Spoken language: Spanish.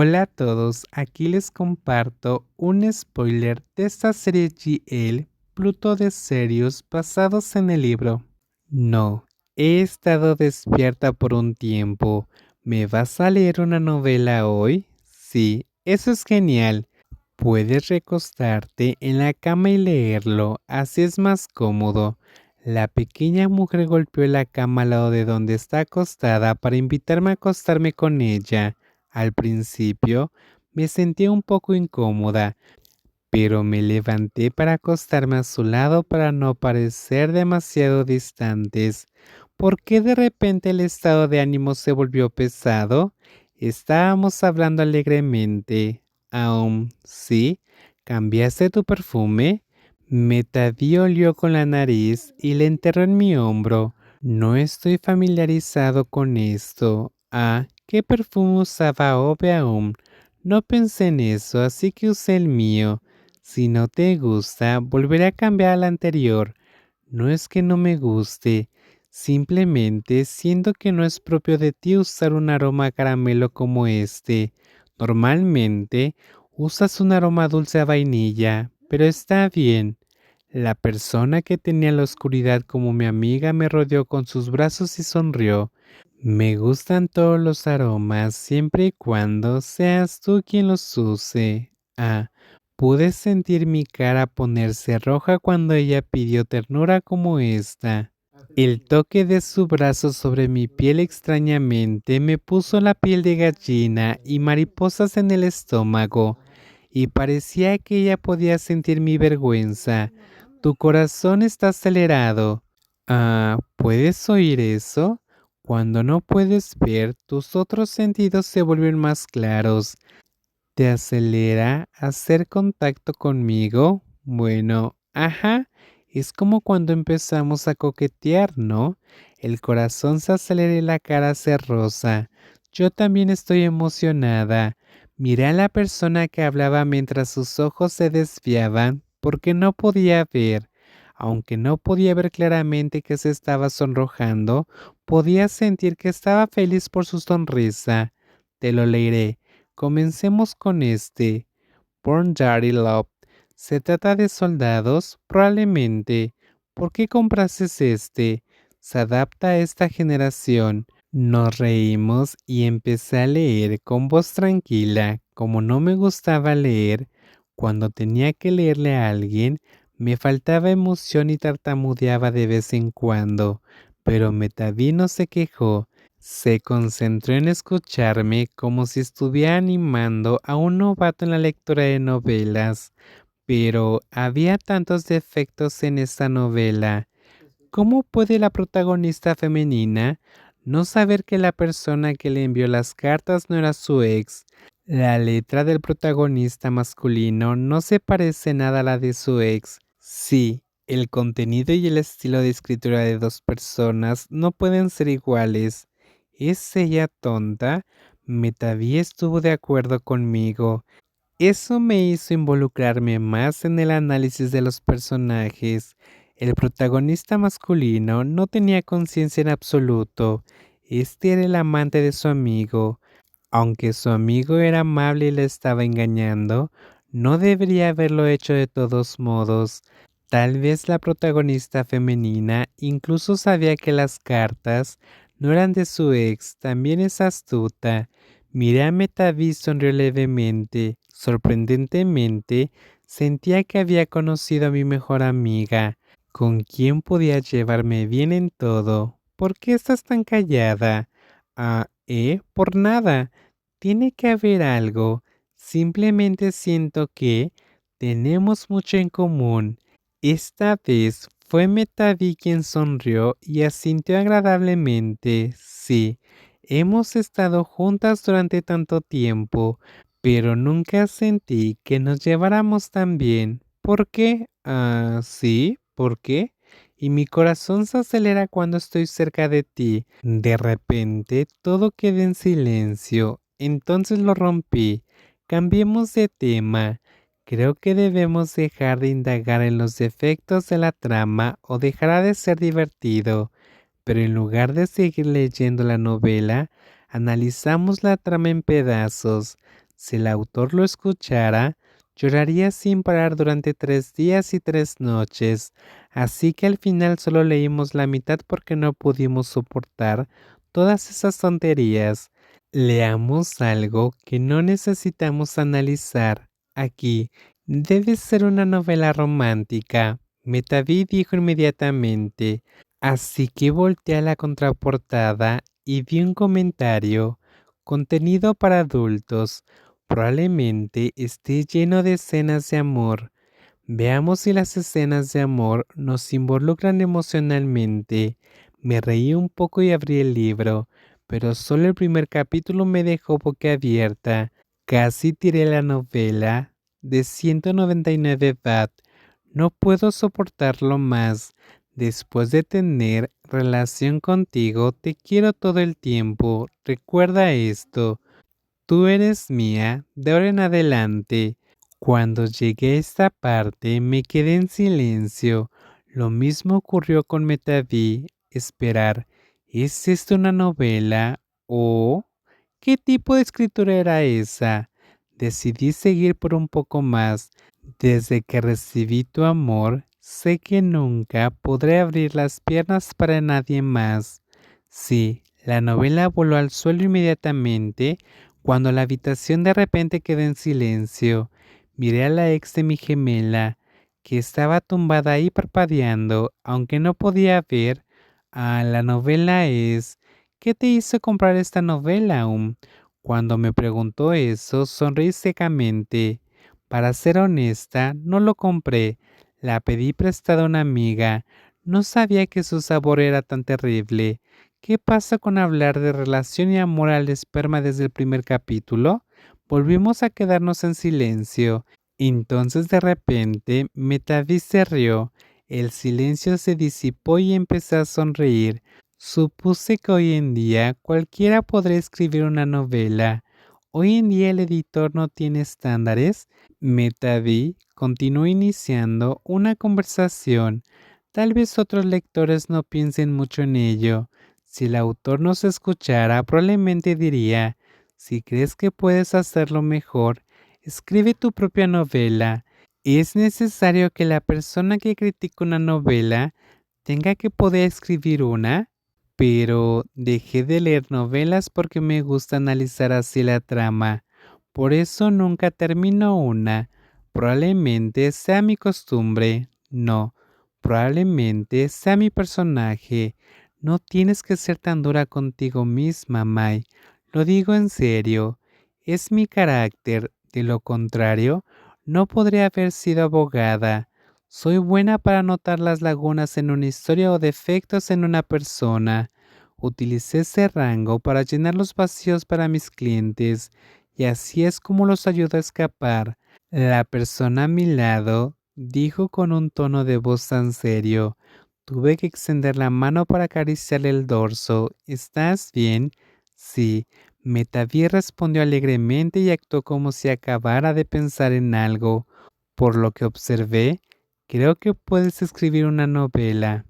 Hola a todos, aquí les comparto un spoiler de esta serie GL Pluto de Serios basados en el libro. No, he estado despierta por un tiempo. ¿Me vas a leer una novela hoy? Sí, eso es genial. Puedes recostarte en la cama y leerlo, así es más cómodo. La pequeña mujer golpeó la cama al lado de donde está acostada para invitarme a acostarme con ella. Al principio me sentía un poco incómoda, pero me levanté para acostarme a su lado para no parecer demasiado distantes. ¿Por qué de repente el estado de ánimo se volvió pesado? Estábamos hablando alegremente. Aún, ¿sí? ¿Cambiaste tu perfume? Metadí olió con la nariz y le enterró en mi hombro. No estoy familiarizado con esto. Ah, ¿Qué perfume usaba aún? No pensé en eso, así que usé el mío. Si no te gusta, volveré a cambiar al anterior. No es que no me guste, simplemente siento que no es propio de ti usar un aroma caramelo como este. Normalmente usas un aroma dulce a vainilla, pero está bien. La persona que tenía la oscuridad como mi amiga me rodeó con sus brazos y sonrió. Me gustan todos los aromas siempre y cuando seas tú quien los use. Ah, pude sentir mi cara ponerse roja cuando ella pidió ternura como esta. El toque de su brazo sobre mi piel extrañamente me puso la piel de gallina y mariposas en el estómago, y parecía que ella podía sentir mi vergüenza. Tu corazón está acelerado. Ah, ¿puedes oír eso? Cuando no puedes ver, tus otros sentidos se vuelven más claros. ¿Te acelera hacer contacto conmigo? Bueno, ajá, es como cuando empezamos a coquetear, ¿no? El corazón se acelera y la cara se rosa. Yo también estoy emocionada. Miré a la persona que hablaba mientras sus ojos se desviaban porque no podía ver. Aunque no podía ver claramente que se estaba sonrojando, podía sentir que estaba feliz por su sonrisa. Te lo leeré. Comencemos con este. Born Daddy Love. ¿Se trata de soldados? Probablemente. ¿Por qué comprases este? Se adapta a esta generación. Nos reímos y empecé a leer con voz tranquila. Como no me gustaba leer, cuando tenía que leerle a alguien, me faltaba emoción y tartamudeaba de vez en cuando, pero Metaví no se quejó. Se concentró en escucharme como si estuviera animando a un novato en la lectura de novelas. Pero había tantos defectos en esta novela. ¿Cómo puede la protagonista femenina no saber que la persona que le envió las cartas no era su ex? La letra del protagonista masculino no se parece nada a la de su ex. Sí, el contenido y el estilo de escritura de dos personas no pueden ser iguales. ¿Es ella tonta? Metaví estuvo de acuerdo conmigo. Eso me hizo involucrarme más en el análisis de los personajes. El protagonista masculino no tenía conciencia en absoluto. Este era el amante de su amigo. Aunque su amigo era amable y le estaba engañando, no debería haberlo hecho de todos modos. Tal vez la protagonista femenina incluso sabía que las cartas no eran de su ex, también es astuta. Miré a Metaví sonrió levemente. Sorprendentemente, sentía que había conocido a mi mejor amiga, con quien podía llevarme bien en todo. ¿Por qué estás tan callada? Ah, eh, por nada. Tiene que haber algo. Simplemente siento que tenemos mucho en común. Esta vez fue Metavi quien sonrió y asintió agradablemente. Sí, hemos estado juntas durante tanto tiempo, pero nunca sentí que nos lleváramos tan bien. ¿Por qué? Ah, sí, ¿por qué? Y mi corazón se acelera cuando estoy cerca de ti. De repente todo queda en silencio. Entonces lo rompí. Cambiemos de tema. Creo que debemos dejar de indagar en los defectos de la trama o dejará de ser divertido. Pero en lugar de seguir leyendo la novela, analizamos la trama en pedazos. Si el autor lo escuchara, lloraría sin parar durante tres días y tres noches, así que al final solo leímos la mitad porque no pudimos soportar todas esas tonterías. Leamos algo que no necesitamos analizar. Aquí debe ser una novela romántica. Metaví dijo inmediatamente, así que volteé a la contraportada y vi un comentario. Contenido para adultos. Probablemente esté lleno de escenas de amor. Veamos si las escenas de amor nos involucran emocionalmente. Me reí un poco y abrí el libro, pero solo el primer capítulo me dejó boquiabierta. Casi tiré la novela de 199 bat. No puedo soportarlo más. Después de tener relación contigo, te quiero todo el tiempo. Recuerda esto. Tú eres mía de ahora en adelante. Cuando llegué a esta parte me quedé en silencio. Lo mismo ocurrió con Metaví. Esperar, ¿es esto una novela o qué tipo de escritura era esa? Decidí seguir por un poco más. Desde que recibí tu amor, sé que nunca podré abrir las piernas para nadie más. Sí, la novela voló al suelo inmediatamente cuando la habitación de repente quedó en silencio, miré a la ex de mi gemela, que estaba tumbada ahí parpadeando, aunque no podía ver. Ah, la novela es... ¿Qué te hizo comprar esta novela aún? Cuando me preguntó eso, sonreí secamente. Para ser honesta, no lo compré. La pedí prestada a una amiga. No sabía que su sabor era tan terrible. ¿Qué pasa con hablar de relación y amor al esperma desde el primer capítulo? Volvimos a quedarnos en silencio. Entonces de repente Metavis se rió. El silencio se disipó y empecé a sonreír. Supuse que hoy en día cualquiera podría escribir una novela. Hoy en día el editor no tiene estándares. Metavi continuó iniciando una conversación. Tal vez otros lectores no piensen mucho en ello. Si el autor nos escuchara, probablemente diría, si crees que puedes hacerlo mejor, escribe tu propia novela. Es necesario que la persona que critica una novela tenga que poder escribir una, pero dejé de leer novelas porque me gusta analizar así la trama. Por eso nunca termino una. Probablemente sea mi costumbre. No, probablemente sea mi personaje. No tienes que ser tan dura contigo misma, Mai. Lo digo en serio. Es mi carácter. De lo contrario, no podría haber sido abogada. Soy buena para notar las lagunas en una historia o defectos en una persona. Utilicé ese rango para llenar los vacíos para mis clientes y así es como los ayudo a escapar. La persona a mi lado dijo con un tono de voz tan serio, Tuve que extender la mano para acariciarle el dorso. ¿Estás bien? Sí. Metaví respondió alegremente y actuó como si acabara de pensar en algo. Por lo que observé, creo que puedes escribir una novela.